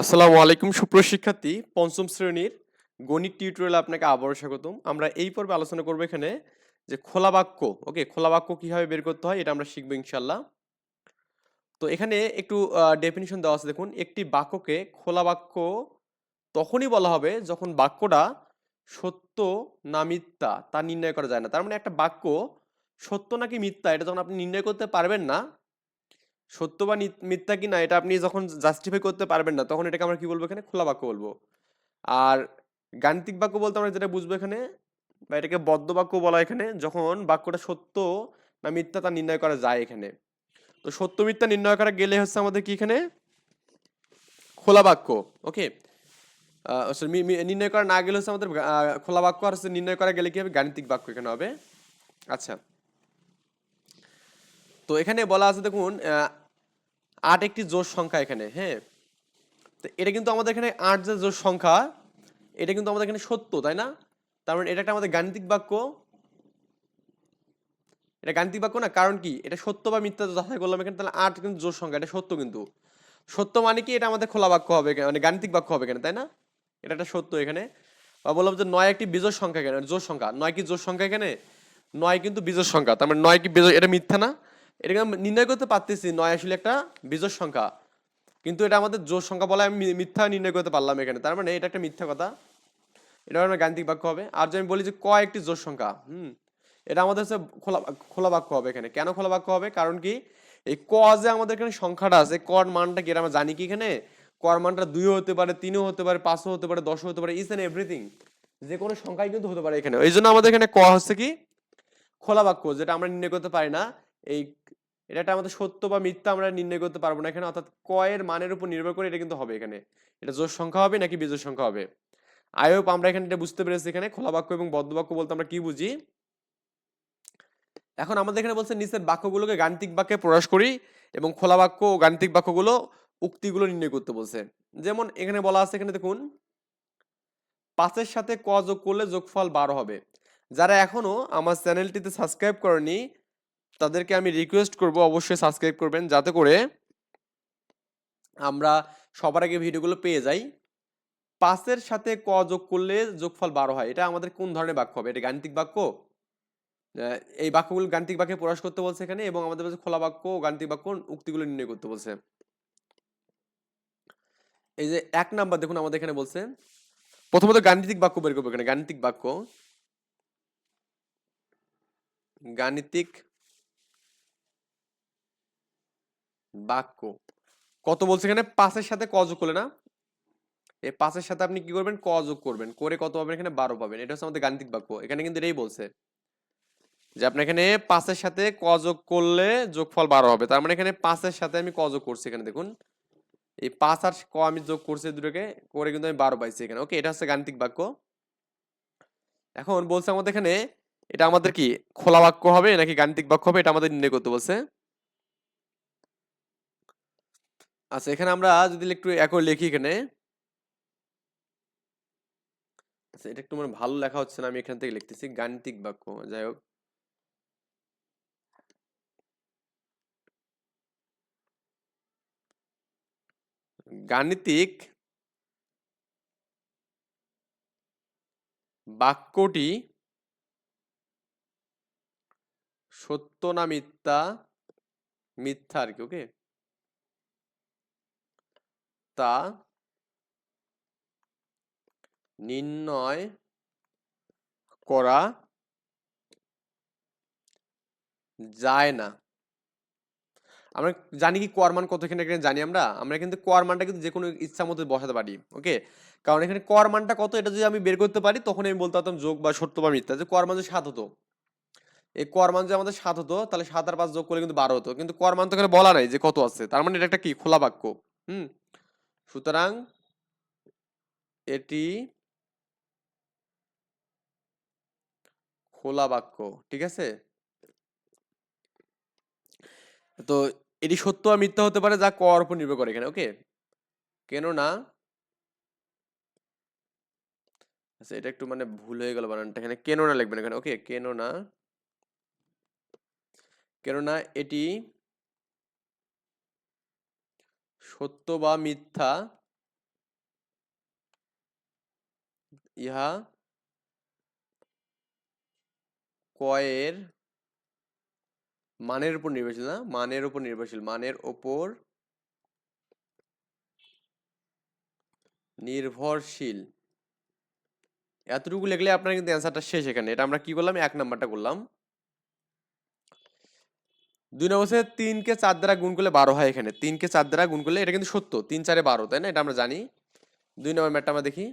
আসসালামু আলাইকুম সুপ্রশিক্ষার্থী পঞ্চম শ্রেণির গণিত টিউটোরিয়ালে আপনাকে আবারও স্বাগতম। আমরা এই পর্বে আলোচনা করব এখানে যে খোলা বাক্য, ওকে, খোলা বাক্য কীভাবে বের করতে হয় এটা আমরা শিখব ইনশাল্লাহ তো এখানে একটু ডেফিনিশন দেওয়া আছে। দেখুন, একটি বাক্যকে খোলা বাক্য তখনই বলা হবে যখন বাক্যটা সত্য না মিথ্যা তা নির্ণয় করা যায় না। তার মানে একটা বাক্য সত্য নাকি মিথ্যা, এটা যখন আপনি নির্ণয় করতে পারবেন না সত্য বা মিথ্যা কি না, এটা আপনি যখন জাস্টিফাই করতে পারবেন না, তখন এটাকে আমরা কি বলব এখানে? খোলা বাক্য বলব। আর গাণিতিক বাক্য বলতে আমরা যেটা বুঝব এখানে, বা এটাকে বদ্ধ বাক্য বলা এখানে, যখন বাক্যটা সত্য না মিথ্যা তা নির্ণয় করা যায় এখানে। তো সত্য, মিথ্যা নির্ণয় করা গেলে হচ্ছে আমাদের কি এখানে? খোলা বাক্য, ওকে? নির্ণয় করা না গেলে হচ্ছে আমাদের খোলা বাক্য আর হচ্ছে নির্ণয় করা গেলে কি হবে? গাণিতিক বাক্য এখানে হবে। আচ্ছা। তো এখানে বলা আছে, দেখুন আট একটি জোর সংখ্যা এখানে হ্যাঁ? তো এটা কিন্তু আমাদের এখানে আট যে জোর সংখ্যা, এটা কিন্তু আমাদের এখানে সত্য, তাই না? তার মানে এটা একটা আমাদের গাণিতিক বাক্য। এটা গাণিতিক বাক্য না, কারণ কি? এটা সত্য বা মিথ্যা যাচাই করলাম এখানে, তাহলে আট কিন্তু জোর সংখ্যা, এটা সত্য কিন্তু। সত্য মানে কি? এটা আমাদের খোলা বাক্য হবে মানে গাণিতিক বাক্য হবে এখানে, তাই না? এটা একটা সত্য এখানে। বা বললাম যে নয় একটি বিজোর সংখ্যা এখানে জোর সংখ্যা। নয় কি জোর সংখ্যা এখানে? নয় কিন্তু বিজোর সংখ্যা, তার মানে নয় কি বিজোড়, এটা মিথ্যা না? এটাকে নির্ণয় করতে পারতেছি, নয় আসলে একটা বিজোড় সংখ্যা। কিন্তু এটা আমাদের জোর সংখ্যা বলে আমি মিথ্যা নির্ণয় করতে পারলাম এখানে। তার মানে এটা একটা মিথ্যা কথা। এটা আমার গাণিতিক বাক্য হবে। আর যদি আমি বলি যে ক একটি জোর সংখ্যা, হুম, এটা আমাদের হচ্ছে খোলা খোলা বাক্য হবে এখানে। কেন খোলা বাক্য হবে? কারণ কি? এই ক যে আমাদের এখানে সংখ্যাটা আছে কর মানটা কি আমরা জানি কি এখানে? কর মানটা দুইও হতে পারে, তিনও হতে পারে, পাঁচও হতে পারে, দশও হতে পারে ইস এন্ড এভরিথিং যে কোনো সংখ্যাই কিন্তু হতে পারে এখানে। এই জন্য আমাদের এখানে ক হচ্ছে কি? খোলা বাক্য, যেটা আমরা নির্ণয় করতে পারি না। এই এটা একটা আমাদের সত্য বা মিথ্যা আমরা নির্ণয় করতে পারব না। এখানে অর্থাৎ ক এর মানের উপর নির্ভর করে এটা কিন্তু হবে এখানে। এটা জোর সংখ্যা হবে নাকি বিজোড় সংখ্যা হবে? আই হোপ আমরা এখানে এটা বুঝতে পেরেছি এখানে। খোলা বাক্য এবং বদ্ধ বাক্য বলতে আমরা কি বুঝি? এখন আমাদের এখানে বলছে, নিচের বাক্যগুলোকে গাণিতিক বাক্যে প্রকাশ করি এবং খোলা বাক্য ও গাণিতিক বাক্যগুলো উক্তিগুলো নির্ণয় করতে বলছে। যেমন এখানে বলা আছে, এখানে দেখুন, পাঁচের সাথে ক যোগ করলে যোগফল বারো হবে। যারা এখনও আমার চ্যানেলটিতে সাবস্ক্রাইব করেনি তাদেরকে আমি রিকোয়েস্ট করব, অবশ্যই সাবস্ক্রাইব করবেন। যাতে করে আমরা সবার আগে ভিডিওগুলো পেয়ে যাই। পাঁচের সাথে ক যোগ করলে যোগফল বারো হয়। এটা আমাদের কোন ধরনের বাক্য হবে? এটা গাণিতিক বাক্য? এই বাক্যগুলো গাণিতিক বাক্যে প্রকাশ করতে বলছে এখানে এবং আমাদের কাছে খোলা বাক্য গাণিতিক বাক্য উক্তিগুলো নির্ণয় করতে বলছে। এই যে এক নাম্বার দেখুন আমাদের এখানে বলছে, প্রথমত গাণিতিক বাক্য বের করব এখানে। গাণিতিক বাক্য। গাণিতিক বাক্য। কত বলছে এখানে? পাঁচের সাথে ক করলে না? এই পাঁচের সাথে আপনি কি করবেন? ক করবেন। করে কত পাবেন এখানে? বারো পাবেন। এটা হচ্ছে আমাদের গাণিতিক বাক্য। এখানে কিন্তু এটাই বলছে যে আপনার এখানে পাঁচের সাথে ক যোগ করলে যোগফল বারো হবে। তার মানে এখানে পাঁচের সাথে আমি ক করছি এখানে, দেখুন। এই পাঁচ আর ক আমি যোগ করছি দুটোকে, করে কিন্তু আমি বারো পাইছি এখানে। ওকে, এটা হচ্ছে গাণিতিক বাক্য। এখন বলছে আমাদের এখানে, এটা আমাদের কি? খোলা বাক্য হবে নাকি গাণিতিক বাক্য হবে? এটা আমাদের নির্ণয় করতে বলছে। আচ্ছা এখানে আমরা যদি একটু একই লিখি এখানে। আচ্ছা এটা একটু মানে ভালো লেখা হচ্ছে না, আমি এখান থেকে লিখতেছি, গাণিতিক বাক্য, যাই হোক। গাণিতিক বাক্যটি সত্য না মিথ্যা? মিথ্যা আর কি ওকে তা নির্ণয় করা যায় না। আমরা জানি কি কর মান কত এখানে জানি আমরা? আমরা কিন্তু মানটা কিন্তু যে কোনো ইচ্ছা মতো বসাতে পারি, ওকে? কারণ এখানে মানটা কত? এটা যদি আমি বের করতে পারি, তখন আমি বলতে পারতাম যোগ বা সত্য বা মিথ্যা। যে মান যে সাত হতো, এই মান যে আমাদের সাত হতো, তাহলে সাত আর পাঁচ যোগ করলে কিন্তু বারো হতো। কিন্তু মান তো এখানে বলা নাই যে কত আছে। তার মানে এটা একটা কি? খোলা বাক্য, হুম? সুতরাং এটি খোলা বাক্য, ঠিক আছে? তো এটি সত্য আর মিথ্যা হতে পারে, যা কর উপর নির্ভর করে এখানে, ওকে? কেননা আচ্ছা এটা একটু মানে ভুল হয়ে গেল বানানটা এখানে। কেননা লিখবেন এখানে, ওকে? কেননা কেননা এটি সত্য বা মিথ্যা, ইহা কয়ের মানের উপর নির্ভরশীল না, মানের উপর নির্ভরশীল। মানের ওপর নির্ভরশীল। এতটুকু লিখলে আপনার কিন্তু অ্যান্সারটা শেষ এখানে। এটা আমরা কি করলাম? এক নাম্বারটা করলাম। দুই নম্বর হচ্ছে তিনকে চার দ্বারা গুণ করলে বারো হয় এখানে। তিনকে চার দ্বারা গুণ করলে এটা কিন্তু সত্য তিন চারে বারো, তাই না? এটা আমরা জানি। দুই নম্বর ম্যাটটা আমরা দেখি।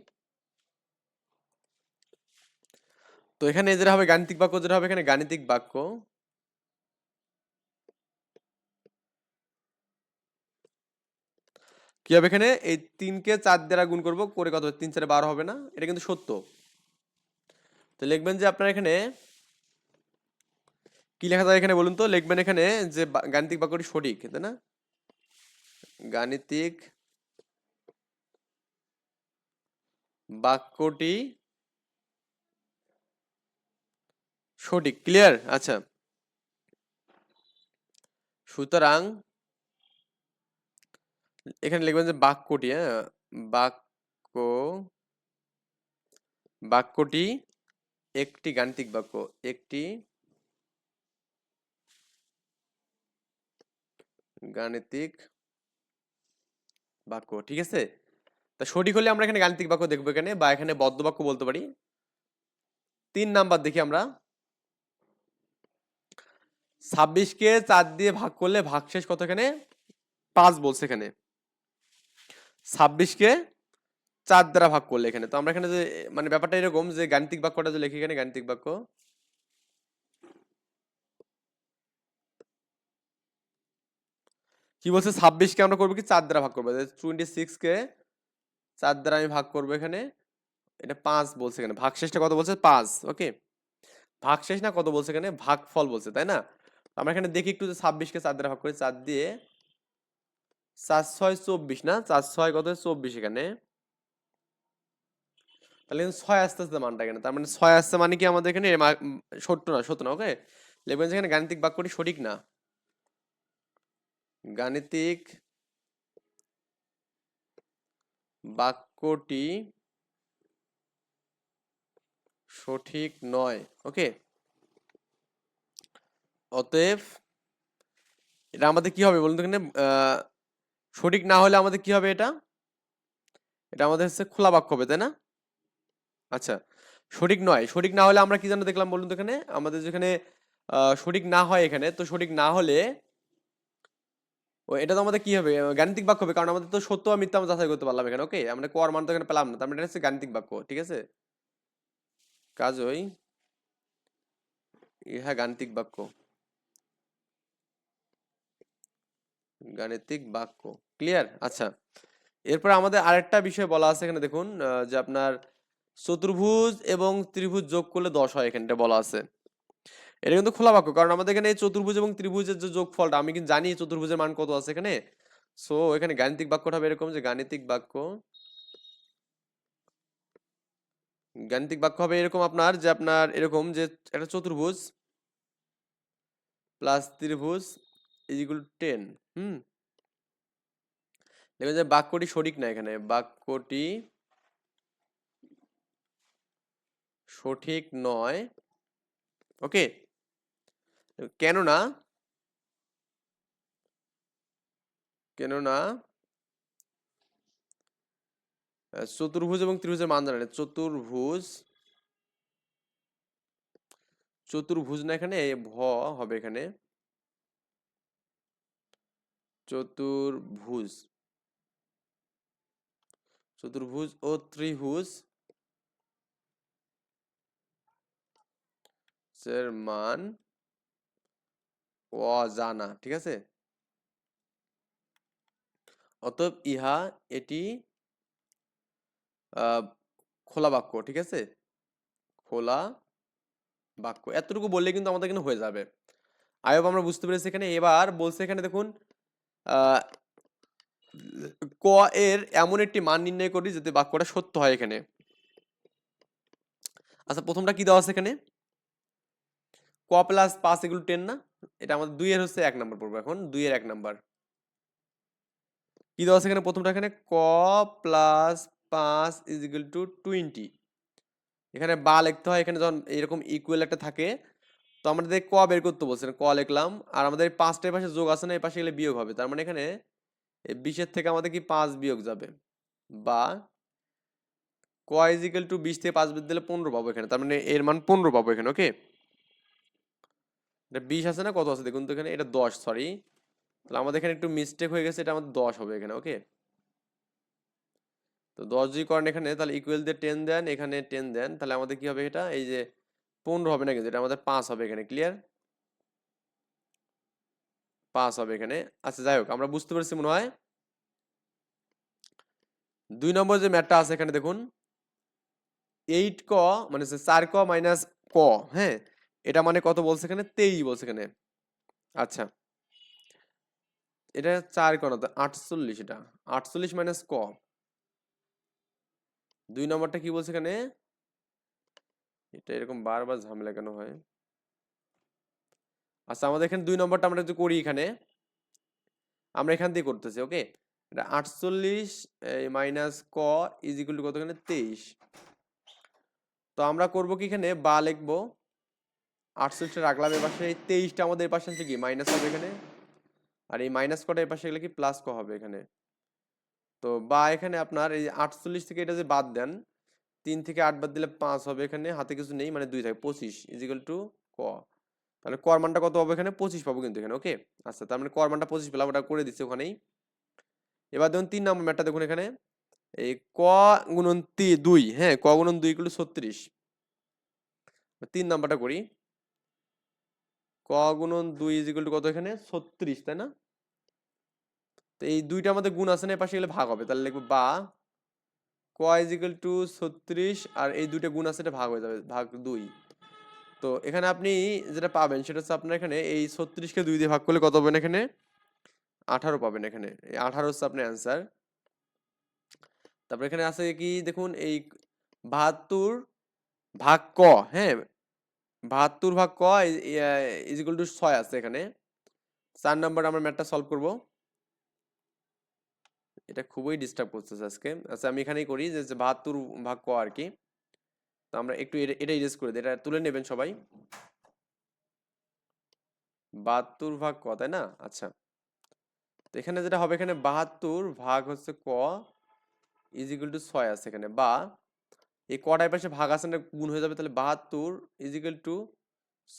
তো এখানে যেটা হবে গাণিতিক বাক্য, যেটা হবে এখানে গাণিতিক বাক্য। কি হবে এখানে? এই তিনকে চার দ্বারা গুণ করব, করে কত তিন চারে বারো হবে না? এটা কিন্তু সত্য তো লিখবেন যে আপনার এখানে কি লেখা যায় এখানে বলুন তো? লিখবেন এখানে যে গাণিতিক বাক্যটি সঠিক, তাই না? গাণিতিক বাক্যটি সঠিক, ক্লিয়ার? আচ্ছা। সুতরাং এখানে লিখবেন যে বাক্যটি হ্যাঁ? বাক্য, বাক্যটি একটি গাণিতিক বাক্য, একটি গাণিতিক বাক্য, ঠিক আছে? তা সঠিক হলে আমরা এখানে গাণিতিক বাক্য দেখব এখানে, বা এখানে বদ্ধ বাক্য বলতে পারি। তিন নাম্বার দেখি আমরা। ছাব্বিশকে চার দিয়ে ভাগ করলে ভাগশেষ কত এখানে? পাঁচ বলছে এখানে। ছাব্বিশকে চার দ্বারা ভাগ করলে এখানে। তো আমরা এখানে যে মানে ব্যাপারটা এরকম যে গাণিতিক বাক্যটা যে লিখি এখানে গাণিতিক বাক্য। কি বলছে, ছাব্বিশকে আমরা করব কি? চার দ্বারা ভাগ করব। টোয়েন্টি সিক্সকে চার দ্বারা আমি ভাগ করব এখানে। এটা পাঁচ বলছে এখানে। ভাগশেষটা কত বলছে? পাঁচ। ওকে ভাগশেষ না কত বলছে এখানে? ভাগফল বলছে, তাই না? আমরা এখানে দেখি একটু যে ছাব্বিশকে চার দ্বারা ভাগ করি চার দিয়ে চার ছয় চব্বিশ না? চার ছয় কত? চব্বিশ এখানে। তাহলে ছয় আস্তে আস্তে মানটা এখানে। তার মানে ছয় আসছে মানে কি আমাদের এখানে? সত্য না সত্য না ওকে লিখবেন যে এখানে গাণিতিক বাক্যটি সঠিক না। গাণিতিক বাক্যটি সঠিক নয়। ওকে অতএব এটা আমাদের কি হবে বলুন তো এখানে? সঠিক না হলে আমাদের কি হবে এটা? এটা আমাদের হচ্ছে খোলা বাক্য হবে, তাই না? আচ্ছা সঠিক নয়। সঠিক না হলে আমরা কি যেন দেখলাম বলুন তো এখানে? আমাদের যেখানে সঠিক না হয় এখানে, তো সঠিক না হলে ও, এটা তো আমাদের কি হবে? গাণিতিক বাক্য হবে, কারণ আমাদের তো সত্য আর মিথ্যা আমরা যাচাই করতে পারলাম এখানে ওকে আমরা কর মান তো এখানে পেলাম না, তার মানে এটা হচ্ছে গাণিতিক বাক্য, ঠিক আছে? কাজই ইহা গাণিতিক বাক্য। গাণিতিক বাক্য ক্লিয়ার আচ্ছা এরপর আমাদের আরেকটা বিষয় বলা আছে এখানে, দেখুন যে আপনার চতুর্ভুজ এবং ত্রিভুজ যোগ করলে দশ হয় এখানটা বলা আছে। এটা কিন্তু খোলা বাক্য, কারণ আমাদের এখানে চতুর্ভুজ এবং ত্রিভুজের যে যোগফলটা, আমি কিন্তু জানি চতুর্ভুজের মান কত আছে এখানে। সো এখানে গাণিতিক বাক্যটা হবে এরকম যে গাণিতিক বাক্য গাণিতিক বাক্য হবে এরকম আপনার যে আপনার এরকম যে একটা চতুর্ভুজ প্লাস ত্রিভুজ ইজ ইকুয়াল টেন হুম? দেখবেন যে বাক্যটি সঠিক না এখানে, বাক্যটি সঠিক নয়। ওকে কেননা কেননা চতুর্ভুজ এবং ত্রিভুজের মান জানা। চতুর্ভুজ চতুর্ভুজ না এখানে ভ হবে এখানে চতুর্ভুজ চতুর্ভুজ ও ত্রিভুজ মান অজানা ঠিক আছে? অতএব ইহা এটি খোলা বাক্য, ঠিক আছে? খোলা বাক্য। এতটুকু বললে কিন্তু আমাদের এখানে হয়ে যাবে। আয়ব আমরা বুঝতে পেরেছি এখানে। এবার বলছে এখানে দেখুন ক এর এমন একটি মান নির্ণয় করি যাতে বাক্যটা সত্য হয় এখানে। আচ্ছা প্রথমটা কি দেওয়া আছে এখানে? ক প্লাস পাঁচ এগুলো টেন না? এটা আমাদের দুইয়ের হচ্ছে এক নাম্বার পড়ব এখন, দুইয়ের এক নাম্বার। কি দেওয়া আছে এখানে প্রথমটা? এখানে ক প্লাস পাঁচ ইজ ইকুয়াল টু টোয়েন্টি। এখানে বা লিখতে হয়, এখানে যখন এরকম ইকুয়াল একটা থাকে, তো আমাদের ক বের করতে বলছেন ক লিখলাম, আর আমাদের এই পাঁচটা এই পাশে যোগ আছে না এই পাশে গেলে বিয়োগ হবে। তার মানে এখানে বিশের থেকে আমাদের কি পাঁচ বিয়োগ যাবে? বা ক ইজিক্যাল টু বিশ থেকে পাঁচ বিয়োগ দিলে পনেরো পাবো এখানে, তার মানে এর মান পনেরো পাবো এখানে ওকে এটা বিশ আছে না, কত আছে? দেখুন তো এখানে, এটা দশ সরি তাহলে আমাদের এখানে একটু মিস্টেক হয়ে গেছে, এটা আমাদের দশ হবে এখানে ওকে তো দশ যদি করেন এখানে, তাহলে ইকুয়াল দিয়ে টেন দেন, এখানে টেন দেন, তাহলে আমাদের কি হবে এটা? এই যে পনেরো হবে না কিন্তু, এটা আমাদের পাঁচ হবে এখানে ক্লিয়ার পাঁচ হবে এখানে। আচ্ছা যাই হোক, আমরা বুঝতে পারছি মনে হয়। দুই নম্বর যে ম্যাটটা আছে এখানে দেখুন এইট ক মানে চার ক মাইনাস ক হ্যাঁ? এটা মানে কত বলছে এখানে? তেইশ বলছে এখানে। আচ্ছা। এটা চার ক তো আটচল্লিশ এটা। আটচল্লিশ মাইনাস ক। দুই নম্বরটা কি বলছে এখানে? এটা এরকম বারবার ঝামেলা কেন হয়? আচ্ছা আমাদের এখানে দুই নম্বরটা আমরা যদি করি এখানে, আমরা এখান দিয়ে করতেছি ওকে এটা আটচল্লিশ মাইনাস ক ইজ ইকুয়াল টু কত এখানে? তেইশ। তো আমরা করব কি এখানে? বা লিখব আটচল্লিশটা রাখলাম এর পাশে এই তেইশটা আমাদের এর পাশে আছে কি? মাইনাস হবে এখানে। আর এই মাইনাস কটা এর পাশে গেলে কি? প্লাস ক হবে এখানে। তো বা এখানে আপনার এই আটচল্লিশ থেকে এটা যে বাদ দেন, তিন থেকে আট বাদ দিলে পাঁচ হবে এখানে, হাতে কিছু নেই মানে দুই থাকে, পঁচিশ ইজিক্যাল টু ক। তাহলে কর মানটা কত হবে এখানে? পঁচিশ পাবো কিন্তু এখানে ওকে আচ্ছা তার মানে কর মানটা পঁচিশ পেলাম, ওটা করে দিচ্ছি ওখানেই। এবার দেখুন তিন নম্বর ম্যাটটা দেখুন এখানে। এই ক গুণন দুই হ্যাঁ ক গুণন দুই ইকুয়াল ছত্রিশ। তিন নাম্বারটা করি। গুণন দুই ইজ ইকুয়াল টু কত এখানে? ছত্রিশ, তাই না? তো এই দুইটা আমাদের গুণ আছে না গেলে ভাগ হবে। তাহলে লিখব বা, ক ইজ ইকুয়াল টু ছত্রিশ আর এই দুইটা গুণ আছে, এটা ভাগ হয়ে যাবে, ভাগ দুই। তো এখানে আপনি যেটা পাবেন, সেটা হচ্ছে আপনার এখানে এই ছত্রিশকে দুই দিয়ে ভাগ করলে কত পাবেন এখানে? আঠারো পাবেন এখানে। এই আঠারো হচ্ছে আপনার অ্যান্সার তারপর এখানে আছে কি? দেখুন, এই বাহাত্তর ভাগ ক হ্যাঁ? বাহাত্তর ভাগ ক ইজ টু ছয় আছে এখানে। চার নম্বর আমরা ম্যাথটা সলভ করব। এটা খুবই ডিস্টার্ব করতেছে আজকে। আচ্ছা আমি এখানেই করি যে বাহাত্তর ভাগ ক আর কি। তো আমরা একটু এটা- ইরেজ করে দিই। এটা তুলে নেবেন সবাই। বাহাত্তর ভাগ ক, তাই না? আচ্ছা। তো এখানে যেটা হবে, এখানে বাহাত্তর ভাগ হচ্ছে ক ইজ টু ছয় আছে এখানে। বা এই কটায় পাশে ভাগ আছে না গুণ হয়ে যাবে, তাহলে বাহাত্তর ইজ ইকুয়াল টু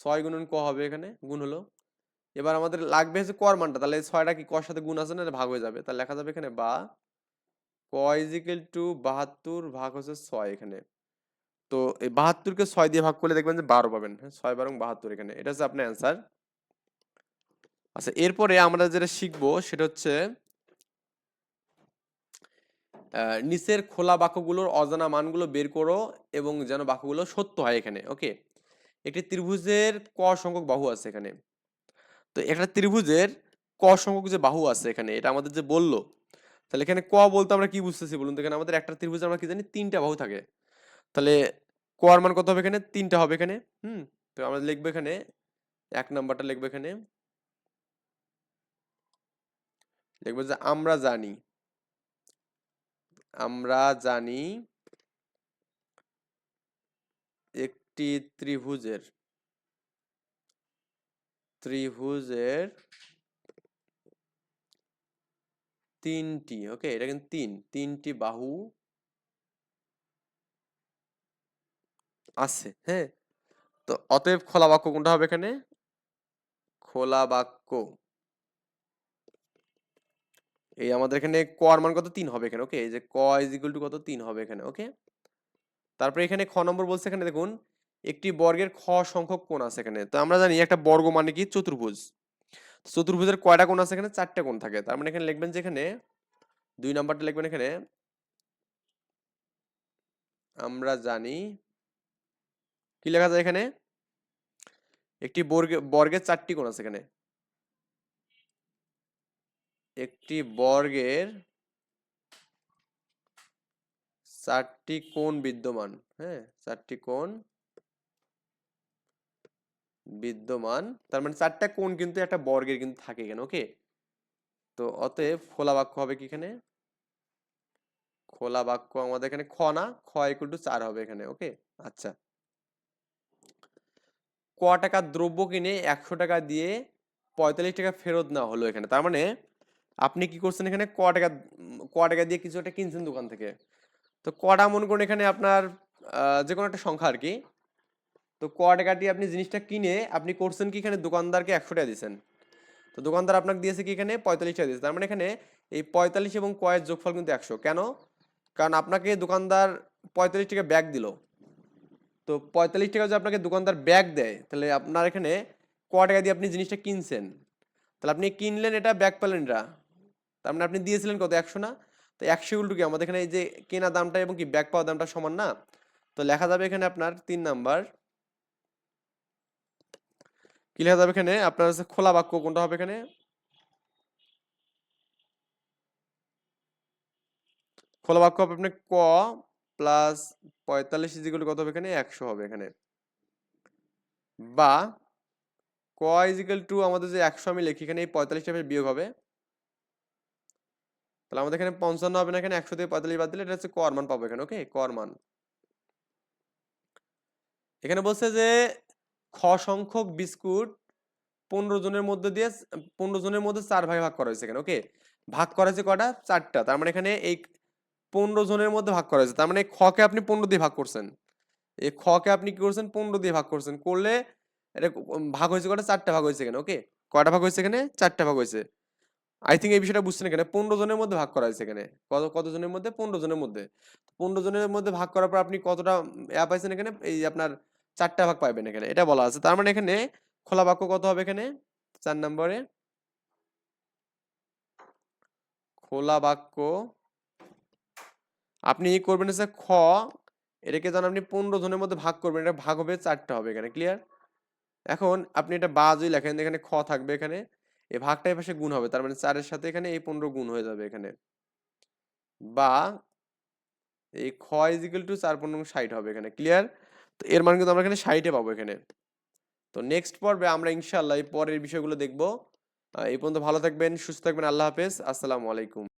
ছয় গুণন ক হবে এখানে, গুণ হলো। এবার আমাদের লাগবে হচ্ছে কর মানটা, তাহলে ছয়টা কি কর সাথে গুণ আছে না ভাগ হয়ে যাবে। তাহলে লেখা যাবে এখানে বা, ক ইজ ইকুয়াল টু বাহাত্তর ভাগ হচ্ছে ছয় এখানে। তো এই বাহাত্তরকে ছয় দিয়ে ভাগ করলে দেখবেন যে বারো পাবেন হ্যাঁ ছয় বারং বাহাত্তর এখানে, এটা হচ্ছে আপনার অ্যান্সার আচ্ছা এরপরে আমরা যেটা শিখব, সেটা হচ্ছে নিচের খোলা বাক্যগুলোর অজানা মানগুলো বের করো এবং যেন বাক্যগুলো সত্য হয় এখানে ওকে একটি ত্রিভুজের ক সংখ্যক বাহু আছে এখানে। তো একটা ত্রিভুজের ক সংখ্যক যে বাহু আছে এখানে, এটা আমাদের যে বলল, তাহলে এখানে ক বলতে আমরা কি বুঝতেছি বলুন তো? এখানে আমাদের একটা ত্রিভুজে আমরা কি জানি? তিনটা বাহু থাকে। তাহলে ক এর মান কত হবে এখানে? তিনটা হবে এখানে, হুম? তো আমরা লিখব এখানে, এক নাম্বারটা লিখব এখানে। লিখব যে আমরা জানি। আমরা জানি একটি ত্রিভুজের ত্রিভুজের তিনটি, ওকে? এটা কিন্তু তিন, তিনটি বাহু আছে হ্যাঁ? তো অতএব খোলা বাক্য কোনটা হবে এখানে? খোলা বাক্য। এই আমাদের এখানে ক আর মান কত? তিন হবে এখানে ওকে এই যে ক ইজ ইকুয়াল টু কত? তিন হবে এখানে ওকে তারপরে এখানে খ নম্বর বলছে এখানে, দেখুন, একটি বর্গের খ সংখ্যক কোণ আছে এখানে। তো আমরা জানি একটা বর্গ মানে কি? চতুর্ভুজ। চতুর্ভুজের কয়টা কোণ আছে এখানে? চারটে কোণ থাকে। তার মানে এখানে লিখবেন যে এখানে, দুই নাম্বারটা লিখবেন এখানে, আমরা জানি, কি লেখা যায় এখানে? একটি বর্গে, বর্গের চারটি কোণ আছে এখানে। একটি বর্গের চারটি কোণ বিদ্যমান হ্যাঁ? চারটি কোণ বিদ্যমান, তার মানে চারটা কোণ কিন্তু একটা বর্গের কিন্তু থাকে এখানে ওকে তো অতএব খোলা বাক্য হবে কি এখানে? খোলা বাক্য আমাদের এখানে খ না, খ ইকুয়াল টু চার হবে এখানে ওকে আচ্ছা। ক টাকার দ্রব্য কিনে একশো টাকা দিয়ে পঁয়তাল্লিশ টাকা ফেরত নেওয়া হলো এখানে, তার মানে আপনি কি করছেন এখানে? ক টাকা ক টাকা দিয়ে কিছু একটা কিনছেন দোকান থেকে। তো কটা মনে করুন এখানে আপনার যে কোনো একটা সংখ্যা আর কি তো ক টাকা দিয়ে আপনি জিনিসটা কিনে আপনি করছেন কি এখানে দোকানদারকে একশো টাকা দিয়েছেন। তো দোকানদার আপনাকে দিয়েছে কি এখানে? পঁয়তাল্লিশ টাকা দিয়েছে। তার মানে এখানে এই পঁয়তাল্লিশ এবং কয়ের যোগফল কিন্তু একশো। কেন? কারণ আপনাকে দোকানদার পঁয়তাল্লিশ টাকা ব্যাগ দিল। তো পঁয়তাল্লিশ টাকা যদি আপনাকে দোকানদার ব্যাগ দেয়, তাহলে আপনার এখানে ক টাকা দিয়ে আপনি জিনিসটা কিনছেন। তাহলে আপনি কিনলেন এটা ব্যাগ পেলেন এটা তার মানে আপনি দিয়েছিলেন কত? একশো না? তো একশো উল্টো কি? আমাদের এখানে এই যে কেনা দামটা এবং কি ব্যাক পাওয়ার দামটা সমান না? তো লেখা যাবে এখানে আপনার তিন নাম্বার। কি লেখা যাবে এখানে? আপনার হচ্ছে খোলা বাক্য কোনটা হবে এখানে? খোলা বাক্য হবে আপনার ক প্লাস পঁয়তাল্লিশ ইজিগুলো কত হবে এখানে? একশো হবে এখানে। বা ক ইজিক্যাল টু আমাদের যে একশো আমি লিখি, এখানে এই পঁয়তাল্লিশ টাকা বিয়োগ হবে। তাহলে আমাদের এখানে পঞ্চান্ন হবে না এখানে একশো থেকে পঁয়তাল্লিশ বাদ দিলে এটা হচ্ছে কর মান পাবো এখানে ওকে কর মান। এখানে বলছে যে খ সংখ্যক বিস্কুট পনেরো জনের মধ্যে দিয়ে, পনেরো জনের মধ্যে চার ভাগে ভাগ করা হয়েছে এখানে ওকে ভাগ করা হয়েছে কটা? চারটা। তার মানে এখানে এই পনেরো জনের মধ্যে ভাগ করা হয়েছে। তার মানে খকে আপনি পনেরো দিয়ে ভাগ করছেন। এই খকে আপনি কি করছেন? পনেরো দিয়ে ভাগ করছেন। করলে এটা ভাগ হয়েছে কটা? চারটা ভাগ হয়েছে এখানে ওকে কয়টা ভাগ হয়েছে এখানে? চারটা ভাগ হয়েছে। আই থিঙ্ক এই বিষয়টা বুঝছেন এখানে। পনেরো জনের মধ্যে ভাগ করা হয়েছে এখানে। কত কত জনের মধ্যে? পনেরো জনের মধ্যে। পনেরো জনের মধ্যে ভাগ করার পর আপনি কতটা অ্যাপ পাইছেন এখানে? এই আপনার চারটা ভাগ পাইবেন এখানে। এটা বলা আছে। তার মানে এখানে খোলা বাক্য কত হবে এখানে? চার নম্বরে। খোলা বাক্য। আপনি করবেন হচ্ছে খ। এটাকে যখন আপনি পনেরো জনের মধ্যে ভাগ করবেন। এটা ভাগ হবে চারটা হবে এখানে। ক্লিয়ার এখন আপনি এটা বা যদি লেখেন। এখানে খ থাকবে এখানে। এই ভাগটা পাশে গুণ হবে। তার মানে চারের সাথে এখানে এই পনেরো গুণ হয়ে যাবে এখানে। বা এই খ ইজিক্যাল টু চার পনেরো ষাট হবে এখানে ক্লিয়ার তো এর মানে কিন্তু আমরা এখানে ষাটে পাবো এখানে। তো নেক্সট পর্বে আমরা ইনশাল্লাহ এই পরের বিষয়গুলো দেখব। এই পর্যন্ত ভালো থাকবেন, সুস্থ থাকবেন, আল্লাহ হাফেজ। আসসালামু আলাইকুম।